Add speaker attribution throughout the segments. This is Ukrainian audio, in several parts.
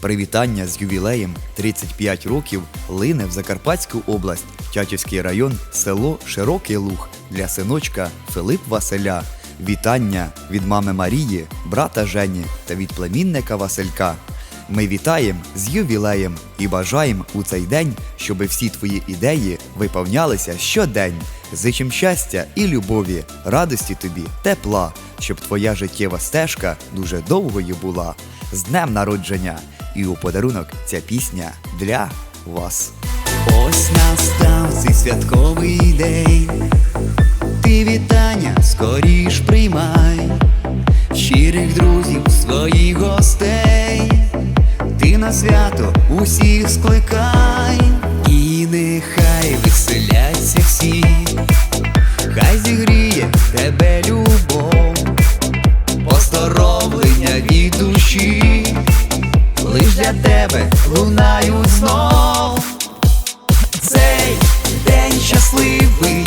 Speaker 1: Привітання з ювілеєм 35 років лине в Закарпатську область, Тячівський район, село Широкий Луг для синочка Филип Василя. Вітання від мами Марії, брата Жені та від племінника Василька. Ми вітаємо з ювілеєм і бажаємо у цей день, щоби всі твої ідеї виповнялися щодень. Зичим щастя і любові, радості тобі, тепла, щоб твоя життєва стежка дуже довгою була. З днем народження! І у подарунок ця пісня для вас. Ось настав цей святковий день. Ти вітання скоріш приймай, для тебе лунають знов. Цей день щасливий,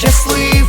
Speaker 1: щасливі.